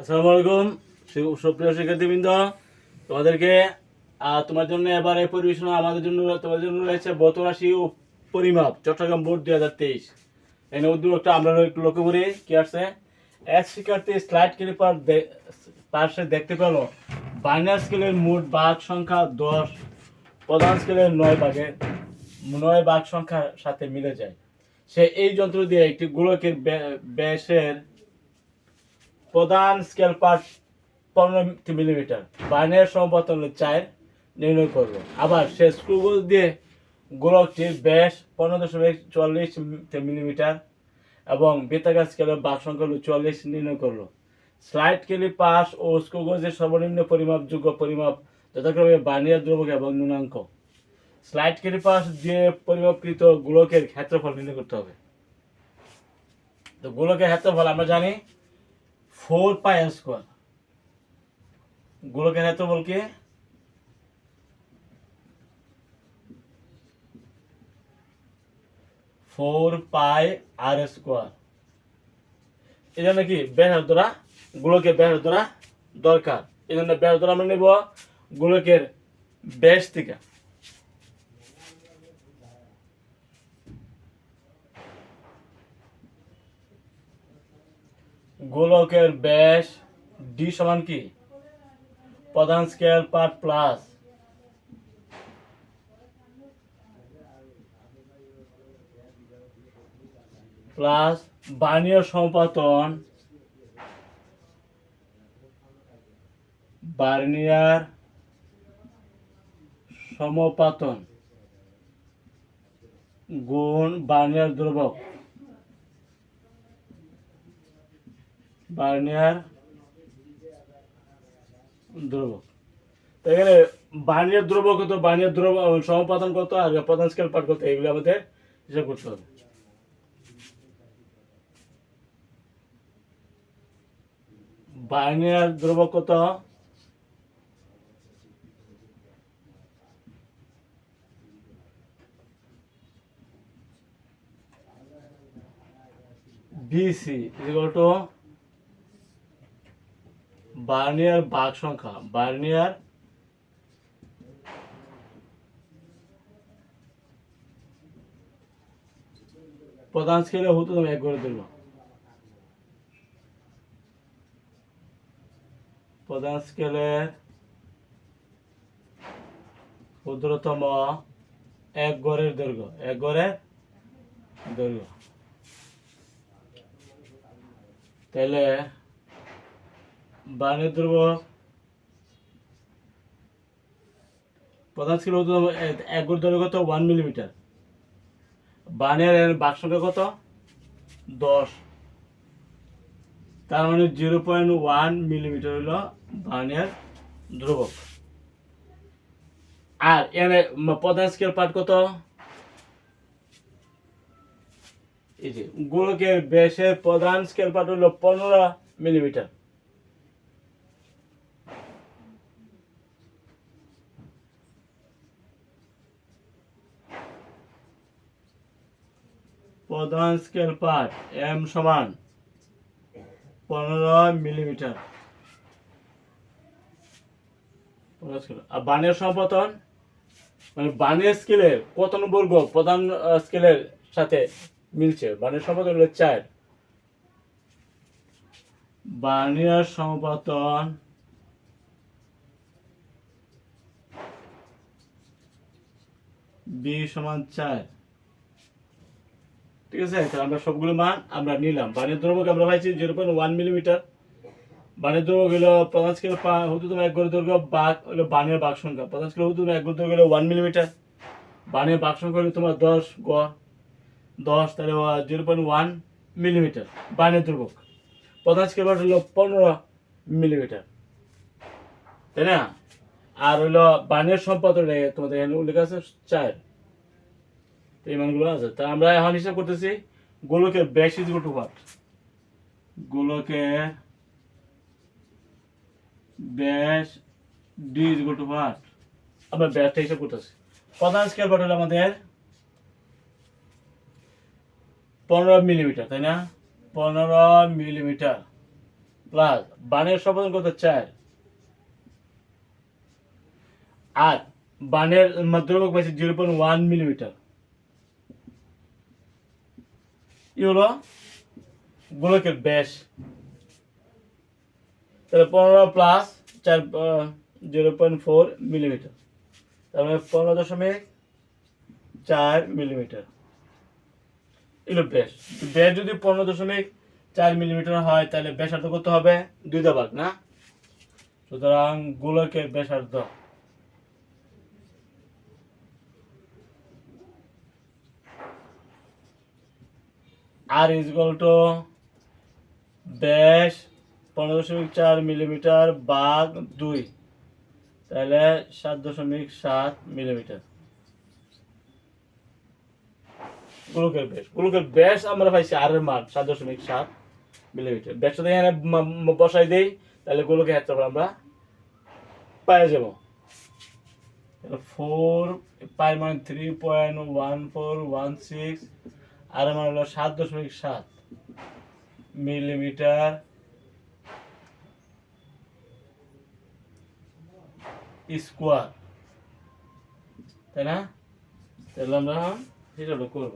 আসসালামু আলাইকুম সুপ্রিয় শিক্ষার্থীবৃন্দ। তোমাদেরকে তোমার জন্য এবারে পরিবেশনা আমাদের জন্য তোমাদের জন্য রয়েছে বতরাশি ও পরিমাপ, চট্টগ্রাম বোর্ড দুই হাজার তেইশ। এই উদ্যোগটা আমরা একটু লক্ষ্য করি, কি আছে এক শিক্ষার্থী স্লাইড ক্লিপার পাশে দেখতে পেল বাইনার স্কেলের মোট বাঘ সংখ্যা দশ, প্রধান স্কেলের নয় ভাগে নয় বাঘ সংখ্যার সাথে মিলে যায়। সে এই যন্ত্র দিয়ে একটি গোলকের ব্য- ব্যাসের প্রধান স্কেল পার্ট পনেরো মিলিমিটার বাইনের সমপতন চার নির্ণয় করবে। আবার সে স্ক্রুগুলো দিয়ে গোলকটির ব্যাস পনেরো দশমিক চুয়াল্লিশ মিলিমিটার এবং বেতাকার স্কেলের বাক সংখ্যা হলো চুয়াল্লিশ নির্ণয় করল স্লাইড কেলি পাস ও স্ক্রুগজের সর্বনিম্ন পরিমাপযোগ্য পরিমাপ, যথাক্রমে বানিয়ার দ্রবক এবং ন্যূনাঙ্ক। স্লাইড কেলি পাস দিয়ে পরিমাপকৃত গোলকের ক্ষেত্রফল নির্ণয় করতে হবে। তো গোলকের ক্ষেত্রফল আমরা জানি ফোর পাই স্কোয়ার। গোলকের ক্ষেত্রফল কি? Four pi r square. এই জন্য কি ব্যাস দ্বারা গোলকের ব্যাস দ্বারা দরকার। এই জন্য ব্যাস দ্বারা আমরা নেব গোলকের ব্যাস থেকে। গোলকের ব্যাস ডি সমান কি? প্রধান scale part plus. Plus vernier সম্পাদন বার্নিয়ার সমপাতন। গুণ বার্নিয়ার দ্রবক বার্নিয়ার দ্রবক তো এখানে বার্নিয়ার দ্রবক কত? বার্নিয়ার দ্রবক সমপাতন কত? আর প্রধান স্কেল পাঠ কত? এগুলো আমাদের হিসাব করতে হবে। বার্নিয়ার দ্রবক কত? বিসি ইকুয়াল টু বার্নিয়ার বাঘ সংখ্যা, বার্নিয়ার প্রধান স্কেলে হতো তুমি এক করে দিল প্রধান স্কেলে ক্ষুদ্রতম এক গড়ের দৈর্ঘ্য, এক গড়ের দৈর্ঘ্য। তাহলে বানের ধ্রুব। প্রধান স্কেল হতো এক গড় দৈর্ঘ্য কত? ওয়ান মিলিমিটার বানের বাক সংখ্যা কত? দশ। তার মানে জিরো পয়েন্ট ওয়ান মিলিমিটার হলো বানের ধ্রুবক। আর ম- প্রধান স্কেল পার্ট কত? এই যে, গোলকের ব্যাসের প্রধান স্কেল পার্ট হলো পনেরো মিলিমিটার প্রধান স্কেল পার্ট এম সমান পনেরো মিলিমিটার। আর বানের সম্পতন মানে বানের স্কেলের কত বর্গ প্রধান স্কেলের সাথে মিলছে? বানের সম্পতন হলো চার। বার্নিয়ার সমপতন বি সমান চার। ঠিক আছে? তাহলে আমরা সবগুলো মান আমরা নিলাম। বানের দ্রবক আমরা পাইছি জিরো পয়েন্ট ওয়ান মিলিমিটার বানের দ্রবক হলো প্রধান স্কেল হতো তোমার এক গড় দৈর্ঘ্য বাঘ হলো বানের বাঘ সংখ্যা। প্রধান স্কেল হতো তোমার এক গড় দৈর্ঘ্য হলো ওয়ান মিলিমিটার বানের বাঘ সংখ্যা হলো তোমার দশ গড় দশ, তাহলে জিরো পয়েন্ট ওয়ান মিলিমিটার বানের দ্রবক স্কেল পার্ট হলো পনেরো মিলিমিটার তাই না? আর হইল বানের সম্পদ তোমাদের এখানে উল্লেখ আছে, চার। এই মানগুলো আছে। তা আমরা এখন হিসাব করতেছি, গোলকের ব্যাস ইজ টু হোয়াট গোলকের ব্যাস ডি ইজ টু হোয়াট আমরা ব্যাসটা হিসাব করতেছি। প্রধান স্কেল পার্ট আমাদের পনেরো মিলিমিটার তাই না? পনেরো মিলিমিটার প্লাস বানের সমাধান কত চার আর বানের দ্রবক পাইছে জিরো পয়েন্ট ওয়ান মিলিমিটার ই গোলকের ব্যাস। তাহলে পনেরো প্লাস চার জিরো পয়েন্ট ফোর মিলিমিটার তার মানে পনেরো দশমিক চার মিলিমিটার এগুলো ব্যাস। ব্যাস যদি পনেরো দশমিক চার মিলিমিটার হয়, তাহলে ব্যাসার্ধ কত হবে? দুইটা ভাগ, না? সুতরাং গোলকের ব্যাসার্ধ আর ইজ টু ব্যাস পনেরো দশমিক চার মিলিমিটার বাঘ দুই। তাহলে সাত দশমিক সাত মিলিমিটার গোলকের ব্যাস। গোলকের ব্যাস আমরা পাইছি আর এর মান, সাত দশমিক সাত মিলিমিটার ব্যাসটা এখানে বসাই দেই, তাহলে গোলকের ক্ষেত্রফল আমরা পেয়ে যাব। ফোর পাই মানে three point one four one six আর আমার হলো সাত দশমিক সাত মিলিমিটার স্কোয়ার। তাই না? তাহলে আমরা হিসাবটা করব।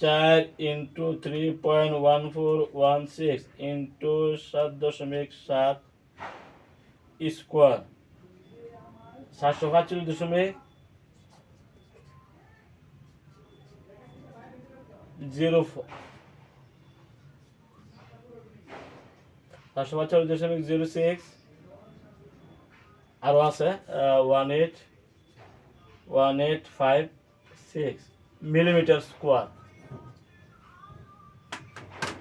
চার into three point one four one six into সাত দশমিক সাত স্কোয়ার। সাতশো পাঁচচল্লিশ দশমিক জিরো ফোর সাতশো পাঁচচল্লিশ দশমিক জিরো সিক্স আরও আছে one eight one eight five six millimetre square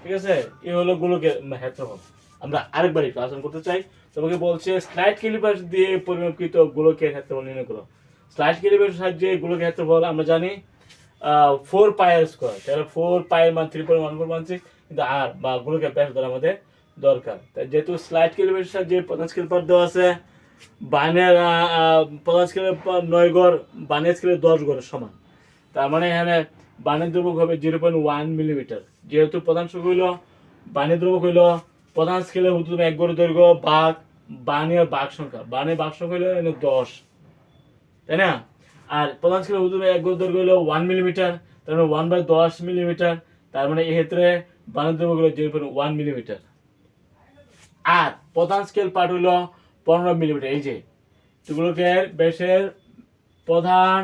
ঠিক আছে? এই হলো গোলকের ক্ষেত্রফল আমরা আরেকবার একটু আলোচনা করতে চাই। তোমাকে বলছে স্লাইড ক্যালিপার দিয়ে পরিমাপকৃত গোলকের ক্ষেত্রফল নির্ণয় করো। স্লাইড ক্যালিপারের সাহায্যে গোলকের ক্ষেত্রফল আমরা জানি ফোর পায়ের স্কোয়ার তাহলে ফোর পায়ের মান three point one four one six কিন্তু আর বা গোলকের ব্যাস ধরা আমাদের দরকার। তাই যেহেতু স্লাইড কিলোমিটার যে প্রধান স্কেল পার দেওয়া আছে, বানের প্রধান স্কেলের নয় গড়, বানের স্কেলের দশ গড়ের সমান। তার মানে এখানে বানের দ্রবক হবে জিরো পয়েন্ট ওয়ান মিলিমিটার যেহেতু প্রধান সংখ্যা হইল বানের দ্রবক হইল প্রধান স্কেলে হতো এক গড় দৈর্ঘ্য, বাঘ, বানের বাঘ সংখ্যা। বানের বাঘ সংখ্যা হইল দশ। তাই না? আর প্রধান স্কেলের হতো এক গড় দৈর্ঘ্য হইল ওয়ান মিলিমিটার তার মানে ওয়ান বাই দশ মিলিমিটার তার মানে এক্ষেত্রে বানের দ্রবক হইল জিরো পয়েন্ট ওয়ান মিলিমিটার আর প্রধান স্কেল পার্ট হলো পনেরো মিলিমিটার এই যে এগুলোকে ব্যাসের প্রধান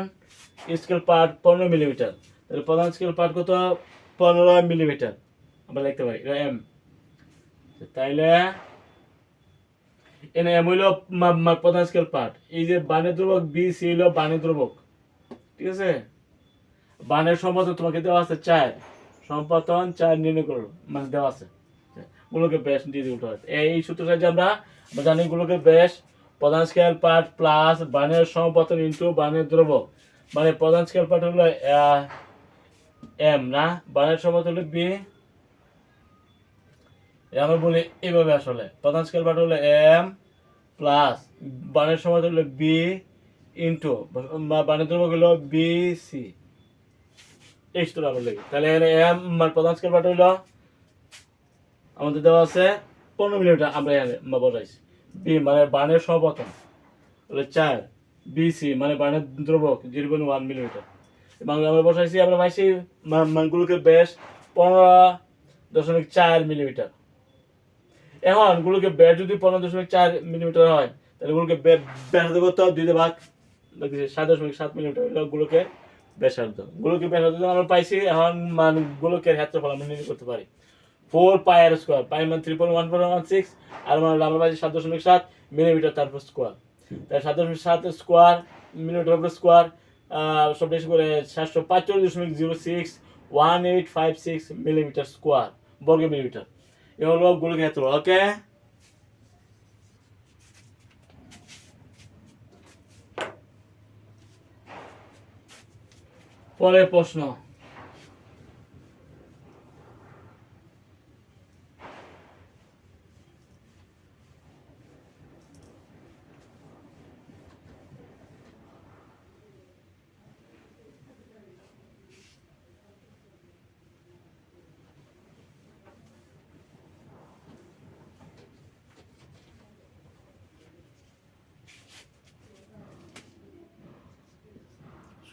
স্কেল পার্ট পনেরো মিলিমিটার তাহলে প্রধান স্কেল পার্ট কত? পনেরো মিলিমিটার আমরা লিখতে পারি এম তাইলে এনে এম হইল প্রধান স্কেল পার্ট এই যে বানের দ্রবক, বি সি হইল বানের দ্রবক। ঠিক আছে? বানের সম্পাদন তোমাকে দেওয়া আছে, চার। সম্পাদন চার নির্ণয় করো মানে দেওয়া আছে। গুলোকে বেশ দিয়ে দিতে হবে এই সূত্র সাহায্যে আমরা জানি গুলোকে বেশ প্রধান স্কেল পার্ট প্লাস বানের সমপতন ইন্টু বানের দ্রবক। মানে প্রধান স্কেল পার্ট হলো এম, না? বানের সমপতন হলো বি। আমরা বলি এইভাবে আসলে। প্রধান স্কেল পার্ট হলো এম প্লাস বানের সমপতন হলো বি ইন্টু বানের দ্রবক হলো বি সি এই সূত্র আমরা লিখি। তাহলে এখানে এম মানে প্রধান স্কেল পার্ট হলো, আমাদের দেওয়া আছে পনেরো মিলিমিটার, আমরা এখানে বসাইছি। বি মানে বানের সমপতন হলো চার বিসি মানে বানের দ্রবক জিরো পয়েন্ট ওয়ান মিলিমিটার। এবং আমরা বসাইছি, আমরা পাইছি মানগুলোকে বেশ পনেরো দশমিক চার মিলিমিটার। এখন গুলোকে ব্যাস যদি পনেরো দশমিক চার মিলিমিটার হয়, তাহলে গুলোকে ব্যাসার্ধ করতে হবে দুইটা ভাগ সাত দশমিক সাত মিলিমিটার গুলোকে ব্যাসার্ধ গুলোকে ব্যাসার্ধ আমরা পাইছি, এখন মান গুলোকে ক্ষেত্রফল আমরা নির্ণয় করতে পারি। Four pi r square pi মান three point one four one six আর মানে আমরা পাইছি সাত দশমিক সাত মিলিমিটার তারপর স্কোয়ার তাই সাত দশমিক সাত স্কোয়ার মিলিমিটার উপর স্কোয়ার সব বেশি করে সাতশো পাঁচচল্লিশ দশমিক zero six one eight five six millimetre square বর্গ মিলিমিটার গোলক ক্ষেত্র ওকে পরের প্রশ্ন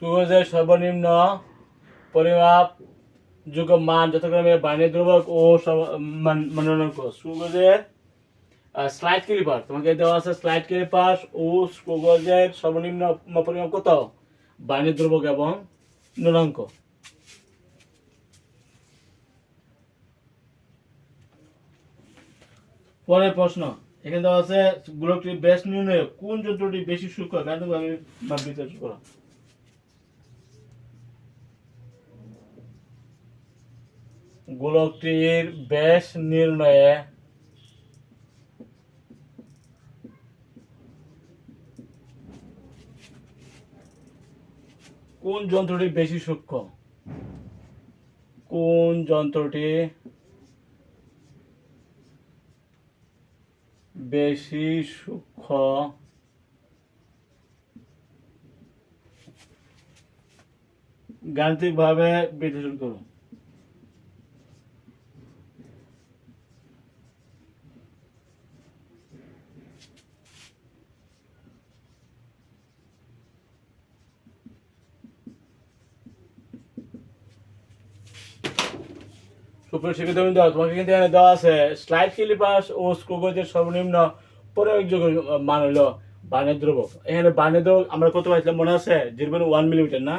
সুগজের সর্বনিম্ন পরিমাপ যোগ্য মান যথাক্রমে বাণী দ্রবক ও মানাঙ্ক সুগজের স্লাইড ক্লিপার তোমাকে দেওয়া আছে স্লাইড ক্লিপার ও সুগজের সর্বনিম্ন পরিমাপ কত? বাণী দ্রবক এবং নুনাঙ্ক পরের প্রশ্ন। এখানে দেওয়া আছে গোলকটি বেশ নির্ণয়। কোন যন্ত্রটি বেশি সূক্ষ্ম? বা বিচার করো। গোলকটির ব্যাস নির্ণয়ে কোন যন্ত্রটি বেশি সূক্ষ্ম? কোন যন্ত্রটি বেশি সূক্ষ্ম? গাণিতিকভাবে বিশ্লেষণ করুন। সুপ্রিয় শিক্ষিত বৃন্দ, তোমাকে কিন্তু এখানে দেওয়া আছে স্লাইড ক্লিপাস ও স্ক্রুগজের সর্বনিম্ন প্রয়োগযোগ্য মান হলো বার্নের দ্রবক এখানে বার্নের দ্রবক আমরা কত পাইছিলাম মনে আছে? জিরো ওয়ান মিলিমিটার না?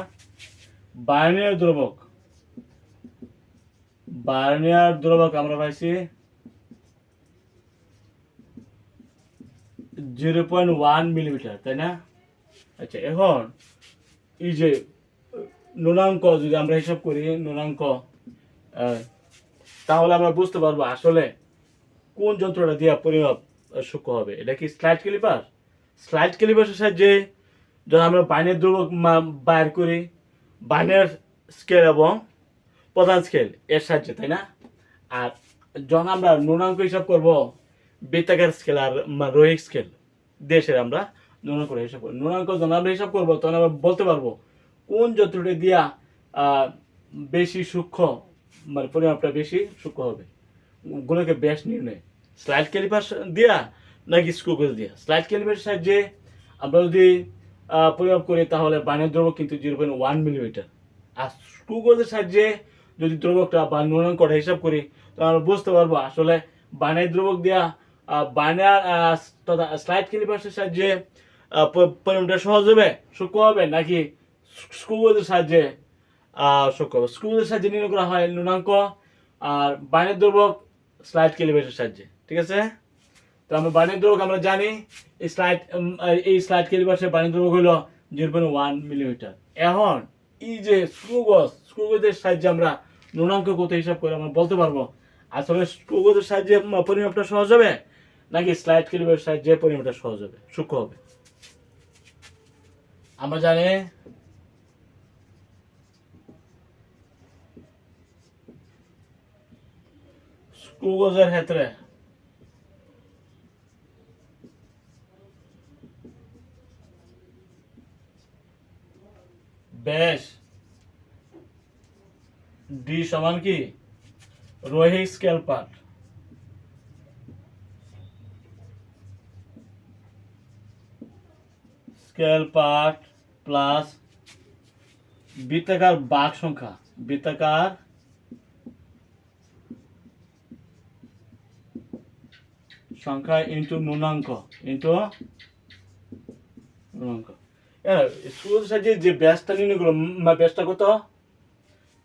বার্নিয়ার দ্রবক বার্নিয়ার দ্রবক আমরা পাইছি জিরো পয়েন্ট ওয়ান মিলিমিটার তাই না? আচ্ছা এখন এই যে নুনাঙ্ক যদি আমরা হিসাব করি নুনাঙ্ক আহ, তাহলে আমরা বুঝতে পারব আসলে কোন যন্ত্রটা দিয়ে পরিমাপ সূক্ষ্ম হবে। এটা কি স্লাইড ক্লিপার স্লাইড ক্লিপারের সাহায্যে যখন আমরা বাইনের ধ্রুবক বাইর করি, বাইনের স্কেল এবং প্রধান স্কেল এর সাহায্যে, তাই না? আর যখন আমরা নুনাঙ্ক হিসাব করব, বৃত্তাকার স্কেল আর রোহিক স্কেল দেশের আমরা নুনাঙ্ক করে হিসাব করব। নুনাঙ্ক যখন আমরা হিসাব করব, তখন আমরা বলতে পারব কোন যন্ত্রটি দিয়া বেশি সূক্ষ্ম মানে পরিমাপটা বেশি সূক্ষ্ম হবে। গুলোকে ব্যাস নির্ণয়। স্লাইড ক্যালিপার দিয়া নাকি স্ক্রুগজ দিয়া? স্লাইড ক্যালিপারের সাহায্যে আমরা যদি পরিমাপ করি তাহলে বানের দ্রবক কিন্তু জিরো পয়েন্ট ওয়ান মিলিমিটার আর স্ক্রুগজের সাহায্যে যদি দ্রবকটা বা নুনাঙ্কটা হিসাব করি তাহলে আমরা বুঝতে পারব আসলে বানের দ্রবক দেওয়া বানার তথা স্লাইড ক্যালিপারের সাহায্যে আহ, প- পরিমাপটা সহজ হবে সূক্ষ্ম হবে নাকি স্ক্রুগজের সাহায্যে সূক্ষ্ম স্ক্রুগজের সাহায্যে নির্ণয় করা হয় নুনাঙ্ক আর বাইনের দ্রবক স্লাইড ক্যালিপারের সাহায্যে, ঠিক আছে? তো আমরা বাইনের দ্রবক আমরা জানি, এই স্লাইড এই স্লাইড ক্যালিপারের বাইনের দ্রবক হলো জিরো পয়েন্ট ওয়ান মিলিমিটার এখন, এই যে স্ক্রুগজ স্ক্রুগজের সাহায্যে আমরা নুনাঙ্ক কত হিসাব করে আমরা বলতে পারব? আসলে স্ক্রুগজের সাহায্যে পরিমাপটা সহজ হবে, নাকি স্লাইড ক্যালিপারের সাহায্যে পরিমাপটা সহজ হবে? সূক্ষ্ম হবে। আমরা জানি স্ক্রুগজের ক্ষেত্রে ব্যাস ডি সমান কি রোহি scale part scale part plus বৃত্তাকার বাঘ সংখ্যা বৃত্তাকার সংখ্যা ইন্টু নুনাঙ্ক ইন্টু নুনাঙ্ক স্কুল সাহায্যে যে ব্যাসটা নির্ণয় করল ব্যাসটা কত?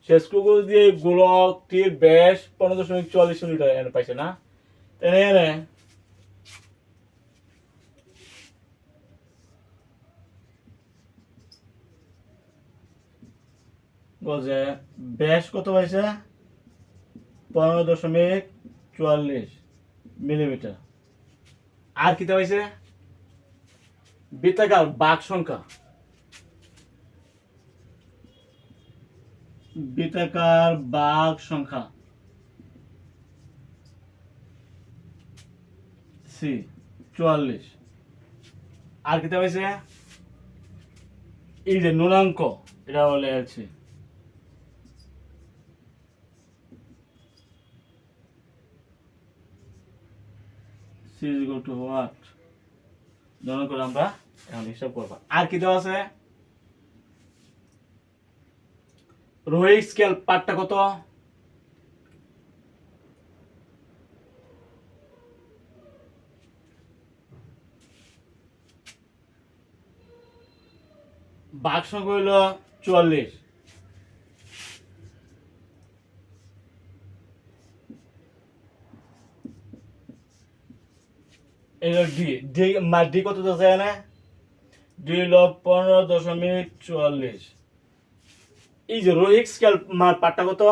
সে স্কুল দিয়ে গোলকটির ব্যাস পনেরো দশমিক চল্লিশ মিটার এনে পাইছে না? তাই এনে বলছে ব্যাস কত পাইছে? পনেরো দশমিক চুয়াল্লিশ মিলিমিটার। আর কি পাইছে বৃত্তাকার বাঘ সংখ্যা। বৃত্তাকার বাঘ সংখ্যা। সি চুয়াল্লিশ। আর কি পাইছে এই যে নুনাঙ্ক এটা বলে আছে সি ইজ টু হোয়াট গণনা করে আমরা এখন হিসাব করব। আর কি দেওয়া আছে? রোহিক স্কেল পার্টটা কত? সংখ্যা হইল চুয়াল্লিশ। হলো ডি ডি ডি কত আছে এখানে ডি হলো পনেরো দশমিক চুয়াল্লিশ। এই যে রোহিক স্কেল মার পাটটা কত?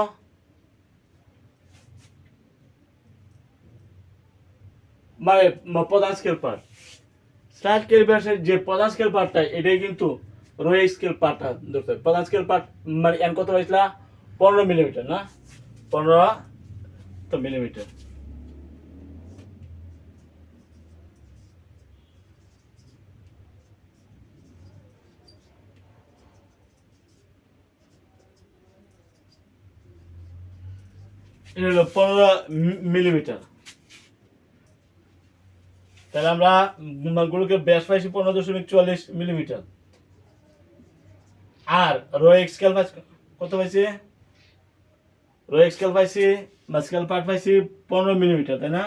মানে প্রধান স্কেল পার্ট স্টার্ট ক্যালিব্রেশনের যে প্রধান স্কেল পার্টটা এটাই কিন্তু রোহিক স্কেল পার্টটা ধরতে হবে। প্রধান স্কেল পার্ট মানে এন কত হয়েছিল? পনেরো মিলিমিটার, না? পনেরো তো মিলিমিটার। এটা হলো পনেরো মিলিমিটার। তাহলে আমরা গুলোকে ব্যাস পাইছি পনেরো দশমিক চুয়াল্লিশ মিলিমিটার। আর রোয়েক স্কেল কত পাইছি? রোয়েক স্কেল পাইছি বা স্কেল পার্ট পাইছি পনেরো মিলিমিটার, তাই না?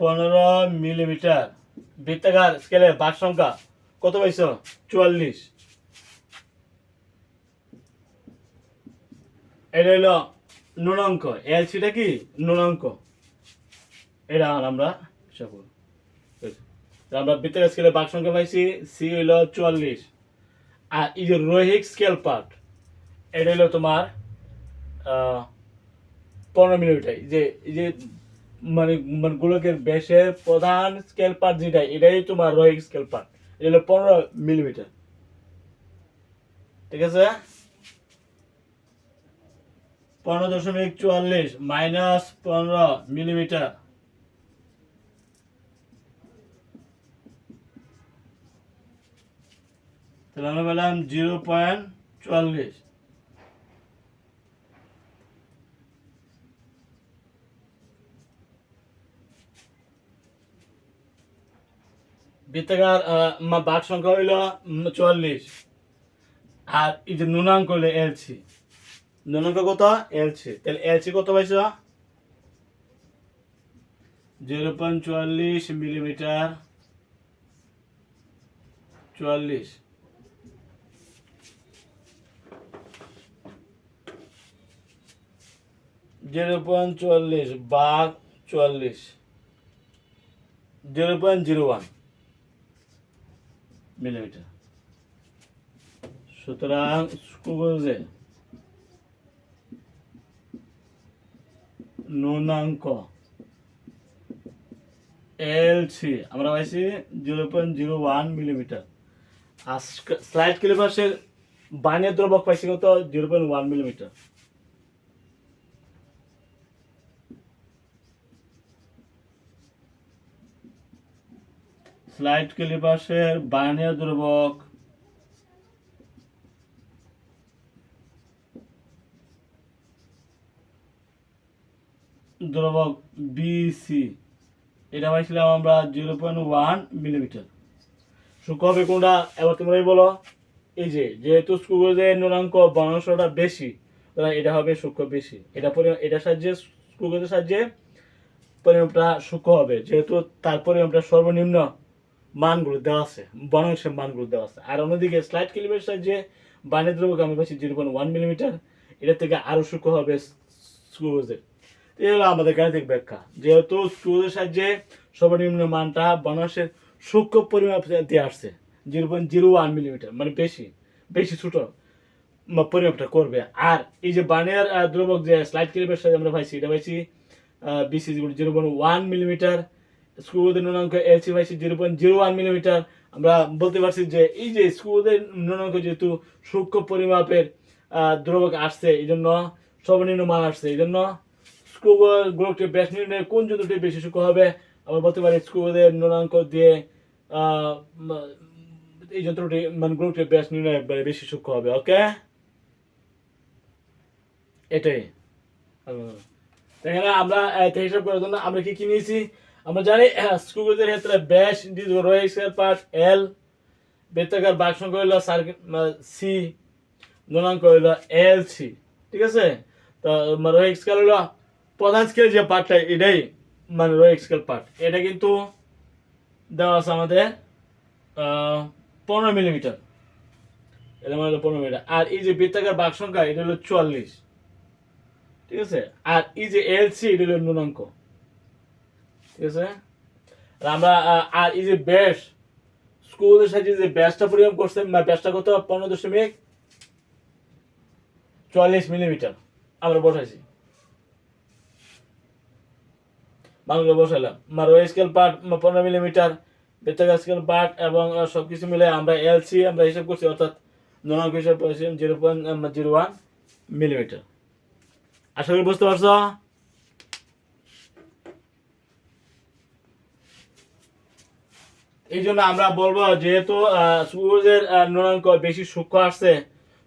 পনেরো মিলিমিটার। বৃত্তাকার স্কেলের বাক সংখ্যা কত পাইছ? চুয়াল্লিশ। এটা হলো নুনাঙ্ক। এলসিটা কি? নুনাঙ্ক। এটা আমরা। তাহলে আমরা বৃত্তাকার স্কেলের বাক সংখ্যা পাইছি সি হইল চুয়াল্লিশ। আর এই যে রোহিক স্কেল পার্ট এটা হলো তোমার পনেরো এই যে যে মানে মানে গোলকের বেশের প্রধান স্কেল পার্ট যেটা এটাই তোমার রোহিক স্কেল পার্ট এটা হলো পনেরো মিলিমিটার। ঠিক আছে? পনেরো দশমিক চুয়াল্লিশ মাইনাস পনেরো মিলিমিটার। তাহলে আমরা পেলাম জিরো পয়েন্ট চুয়াল্লিশ। বৃত্তাকার বাঘ সংখ্যা হইল চুয়াল্লিশ। আর এই যে নুনাঙ্ক হইল এলসি নুনাঙ্ক কত? এলসি তাহলে এলসি কত পাইছ? জিরো পয়েন্ট চুয়াল্লিশ মিলিমিটার চুয়াল্লিশ। জিরো পয়েন্ট চুয়াল্লিশ বাঘ চুয়াল্লিশ। Zero point zero one. Millimetre. সুতরাং স্কুগোজে নুনাঙ্ক এলসি আমরা পাইছি zero point zero one millimetre. আর স্লাইড ক্লিপাসের বানিয়ে দ্রবক পাইছি কত? Zero point one millimetre. Slide ক্লিপাসের বানিয়ে দ্রবক দ্রবক বিসি এটা পাইছিলাম আমরা জিরো পয়েন্ট ওয়ান মিলিমিটার হবে কোনটা? এবার তোমরাই বলো। এই যে, যেহেতু স্কুগোজের নুনাঙ্ক বর্ণাংশটা বেশি সুতরাং এটা হবে সূক্ষ্ম বেশি। এটা পরিমাণ এটার সাহায্যে স্কুগোজের সাহায্যে পরিমাণটা সূক্ষ্ম হবে। যেহেতু তার পরিমাণটা সর্বনিম্ন মানগুলো দেওয়া আছে বর্ণাংশের মানগুলো দেওয়া আছে। আর অন্যদিকে স্লাইড কিলিমের সাহায্যে বানের দ্রব্য আমি পাচ্ছি জিরো পয়েন্ট ওয়ান মিলিমিটার এটা থেকে আরও সূক্ষ্ম হবে স্কুগোজের এই হলো আমাদের গাণিতিক ব্যাখ্যা। যেহেতু স্কুলের সাহায্যে সর্বনিম্ন মানটা বর্ণাংশের সূক্ষ্ম পরিমাপ দিয়ে আসছে zero point zero one millimetre মানে বেশি বেশি ছোট পরিমাপটা করবে। আর এই যে বানের দ্রবক যে স্লাইড সাথে আমরা পাইছি, এটা পাইছি VC zero point one millimetre স্কুলের নুনাঙ্ক এলসি পাইছি zero point zero one millimetre আমরা বলতে পারছি যে এই যে স্কুলের নুনাঙ্ক যেহেতু সূক্ষ্ম পরিমাপের দ্রবক আসছে এই জন্য সর্বনিম্ন মান আসছে। এই জন্য স্ক্রু গ্রুপটি ব্যাস নির্ণয়ে কোন যন্ত্রটি বেশি সূক্ষ্ম হবে আমরা বলতে পারি স্ক্রুদের নুনাঙ্ক দিয়ে এই যন্ত্রটি মানে গ্রুপটি ব্যাস নির্ণয় বেশি সূক্ষ্ম হবে ওকে? এটাই। আহ, আমরা হিসাব করার জন্য আমরা কি কি নিয়েছি আমরা জানি স্ক্রুগুলির ক্ষেত্রে ব্যাস রয়েছে পার্ট এল, বৃত্তাকার বাক সংখ্যা হইল সার্কিট সি গুণাঙ্ক হইল এল সি ঠিক আছে? তো রোহিক স্কেল হইল, প্রধান স্কেল যে পার্টটা, এটাই মানে রোহিক স্কেল পার্ট। এটা কিন্তু দেওয়া আছে আমাদের পনেরো মিলিমিটার এটা মানে হলো পনেরো মিলিমিটার আর এই যে বৃত্তাকার বাক সংখ্যা এটা হলো চুয়াল্লিশ। ঠিক আছে? আর এই যে এল সি এটা হলো নুনাঙ্ক ঠিক আছে? আমরা আর এই যে ব্যাস স্কুলের সাথে যে ব্যাসটা পরিমাপ করছে মানে ব্যাসটা কত? পনেরো দশমিক চুয়াল্লিশ মিলিমিটার। আমরা বসাইছি। বাংলা বসাইলাম। আমার ওই স্কেল পার্ট পনেরো মিলিমিটার বেতাকার স্কেল পার্ট এবং আহ, সবকিছু মিলে আমরা এলসি আমরা হিসাব করছি অর্থাৎ ননাঙ্ক হিসাব করেছি zero point zero one millimetre. আশা করি বুঝতে পারছ? এই জন্য আমরা বলব, যেহেতু স্কুলের নুনাঙ্ক বেশি সূক্ষ্ম আসছে,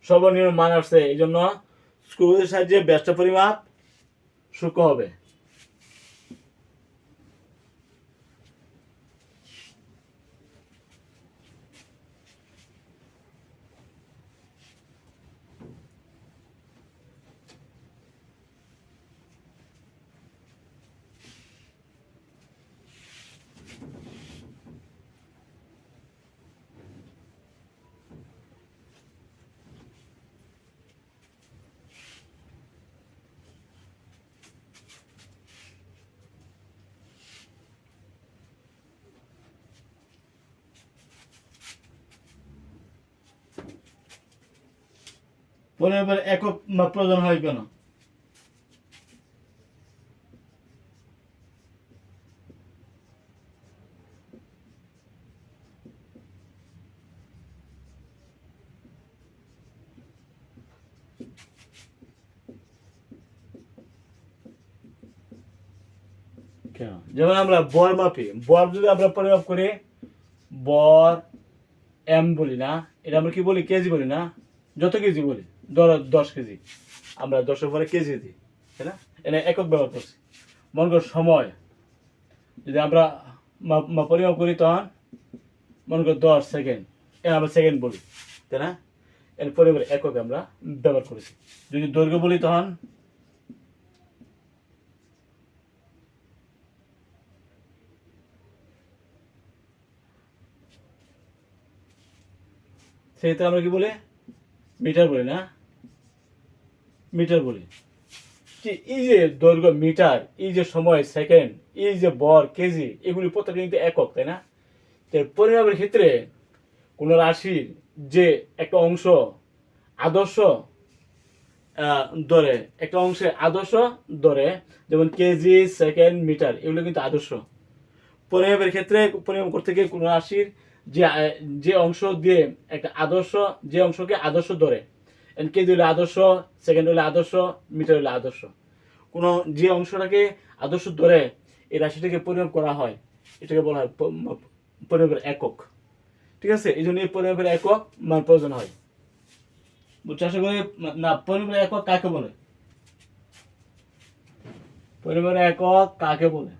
সর্বনিম্ন মান আসছে এই জন্য স্কুলের সাহায্যে ব্যস্ত পরিমাপ সূক্ষ্ম হবে। পরিমাপের একক মাপ প্রয়োজন হয় কেন? কেন? যেমন আমরা বর মাপি বর যদি আমরা পরিমাপ করি বর এম বলি না এটা আমরা কি বলি? কেজি বলি না? যত কেজি বলি। ধরো দশ কেজি। আমরা দশের পরে কেজি দিই, তাই না? একক ব্যবহার করছি। মনে কর সময়। যদি আমরা মাপ- মাপ- পরিমাপ করি তখন মনে কর দশ সেকেন্ড। এটা আমরা সেকেন্ড বলি, তাই না? এর পরিমাপের একক আমরা ব্যবহার করেছি। যদি দৈর্ঘ্য বলি তখন সেক্ষেত্রে আমরা কি বলি? মিটার বলি, না? মিটার বলি। যে এই যে দৈর্ঘ্য মিটার, এই যে সময়, সেকেন্ড, এই যে বর, কেজি, এগুলি প্রত্যেকটা কিন্তু একক, তাই না? তো পরিমাপের ক্ষেত্রে কোনো রাশির যে একটা অংশ আদর্শ ধরে, একটা অংশে আদর্শ ধরে, যেমন কেজি, সেকেন্ড, মিটার, এগুলো কিন্তু আদর্শ। পরিমাপের ক্ষেত্রে পরিমাপ করতে গিয়ে কোনো রাশির যে যে অংশ দিয়ে একটা আদর্শ, যে অংশকে আদর্শ ধরে কেজি হলে আদর্শ সেকেন্ড হলে আদর্শ মিটার হলে আদর্শ। কোনো যে অংশটাকে আদর্শ ধরে এই রাশিটাকে পরিমাপ করা হয়, এটাকে বলা হয় পরিমাপের একক। ঠিক আছে? এই জন্য পরিমাপের একক মান প্রয়োজন হয়। বুঝছ? আশা করি না, পরিমাপের একক কাকে বলে? পরিমাপের একক কাকে বলে?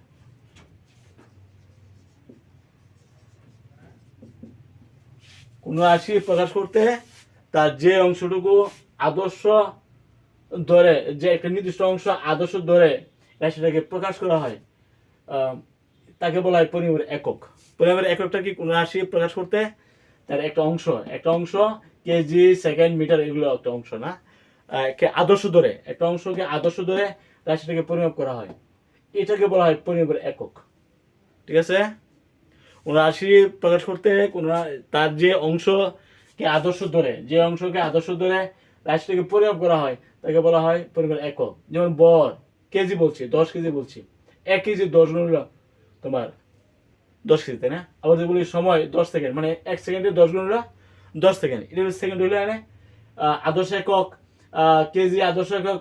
কোনো রাশি প্রকাশ করতে তার যে অংশটুকু আদর্শ ধরে, যে একটা নির্দিষ্ট অংশ আদর্শ ধরে রাশিটাকে প্রকাশ করা হয় তাকে বলা হয় পরিমাপের একক। পরিমাপের এককটা কি কোনো রাশি প্রকাশ করতে? তার একটা অংশ একটা অংশ কেজি সেকেন্ড মিটার এগুলো একটা অংশ না আদর্শ ধরে, একটা অংশকে আদর্শ ধরে রাশিটাকে পরিমাপ করা হয়। এটাকে বলা হয় পরিমাপের একক। ঠিক আছে? কোন রাশি প্রকাশ করতে, কোন তার যে অংশকে আদর্শ ধরে, যে অংশকে আদর্শ ধরে রাশিটাকে পরিমাপ করা হয়, তাকে বলা হয় পরিমাণ একক। যেমন বর, কেজি বলছি, দশ কেজি বলছি। এক কেজি দশ গুণ হলো তোমার দশ কেজি, তাই না? আবার যদি বলি সময়, দশ সেকেন্ড মানে এক সেকেন্ডে দশ গুণ হলো দশ সেকেন্ড। এটা সেকেন্ড হইলে মানে আদর্শ একক কেজি আদর্শ একক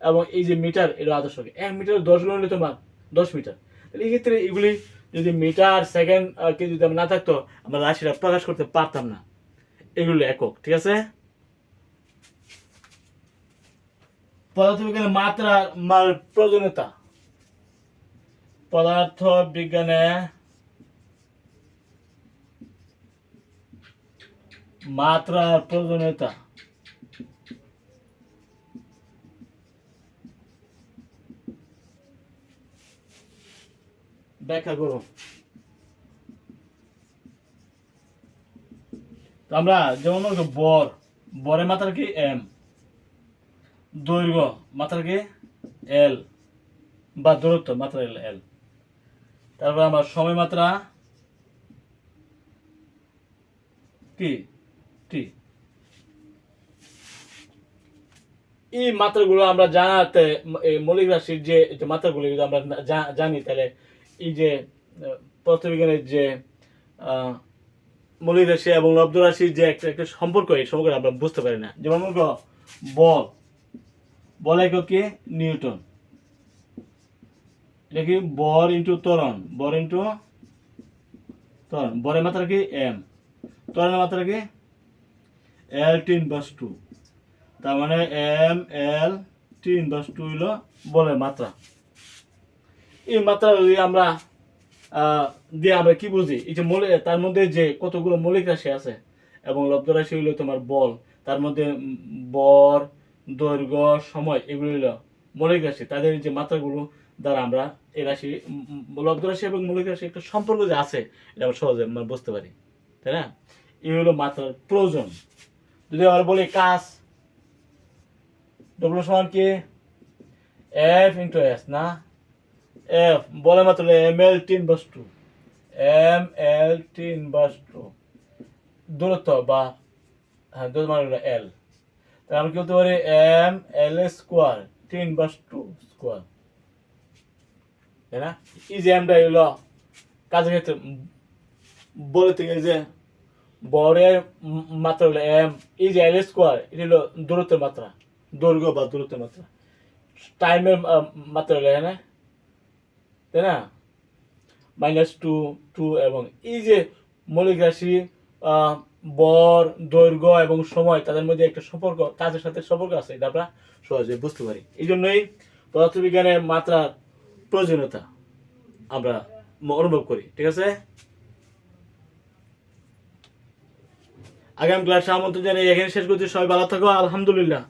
এবং এই যে মিটার, এটা আদর্শ একক। এক মিটার দশ গুণ হলে তোমার দশ মিটার। তাহলে এই ক্ষেত্রে এগুলি যদি মিটার, সেকেন্ড কেজি যদি না থাকতো, আমরা রাশিটা প্রকাশ করতে পারতাম না। এগুলো একক ঠিক আছে? পদার্থবিজ্ঞানের মাত্রা প্রয়োজনীয়তা। পদার্থ বিজ্ঞানে মাত্রার প্রয়োজনীয়তা। ব্যাখ্যা করো তো আমরা যেমন বর। বরের মাথার কি এম? দৈর্ঘ্য মাথার কি এল? বা দূরত্ব মাত্রা এল এল। তারপর আমার সময় মাত্রা কি টি। এই মাত্রাগুলো আমরা জানাতে মৌলিক রাশির যে মাত্রাগুলো যদি আমরা জানি, তাহলে এই যে পদার্থবিজ্ঞানের যে মৌলিক রাশি এবং লব্ধ রাশির যে একটা একটা সম্পর্ক, এই সম্পর্ক আমরা বুঝতে পারি না। যেমন মনে করো বল। বল একক নিউটন। এটা কি? বর ইন্টু ত্বরণ। বর ইন্টু ত্বরণ। বরের মাত্রা কি? এম ত্বরণের মাত্রা কি? এল টিন বাস টু তার মানে এম এল টিন বাস টু হলো বলের মাত্রা। এই মাত্রা যদি আমরা দিয়ে আমরা কি বুঝি? এই যে মৌলিক, তার মধ্যে যে কতগুলো মৌলিক রাশি আছে, এবং লব্ধ রাশি হলো তোমার বল, তার মধ্যে বর, দৈর্ঘ্য, সময়, এগুলো হলো মৌলিক রাশি। তাদের যে মাত্রাগুলো দ্বারা আমরা এই রাশি লব্ধ রাশি এবং মৌলিক রাশি একটা সম্পর্ক যে আছে, এটা আমরা সহজে আমরা বুঝতে পারি, তাই না? এই হলো মাত্রার প্রয়োজন। যদি আমরা বলি কাজ ডব্লু সমান কি? এফ ইন্টু এস না? এফ বলে মাত্র এম এল টিন বাস টু এম এল টিন বাস টু দূরত্ব বা হ্যাঁ দূরত্ব মানে এল তাহলে আমরা কি বলতে পারি? এম এল স্কোয়ার টিন বাস টু স্কোয়ার তাই না? এই যে এমটা হলো কাজের ক্ষেত্রে, বলে থেকে যে বরের মাত্রা হলো এম এই যে এল স্কোয়ার এটা হলো দূরত্বের মাত্রা, দৈর্ঘ্য বা দূরত্বের মাত্রা। টাইমের মাত্রা হলো এখানে তাই না? মাইনাস টু টু এবং এই যে মৌলিক রাশি বর, দৈর্ঘ্য এবং সময়, তাদের মধ্যে একটা সম্পর্ক, কাজের সাথে সম্পর্ক আছে, এটা আমরা সহজে বুঝতে পারি। এই জন্যই পদার্থবিজ্ঞানের মাত্রার প্রয়োজনীয়তা আমরা অনুভব করি, ঠিক আছে? আগামী ক্লাসে আমন্ত্রণ জানিয়ে এখানে শেষ করছি। সবাই ভালো থাকো, আলহামদুলিল্লাহ।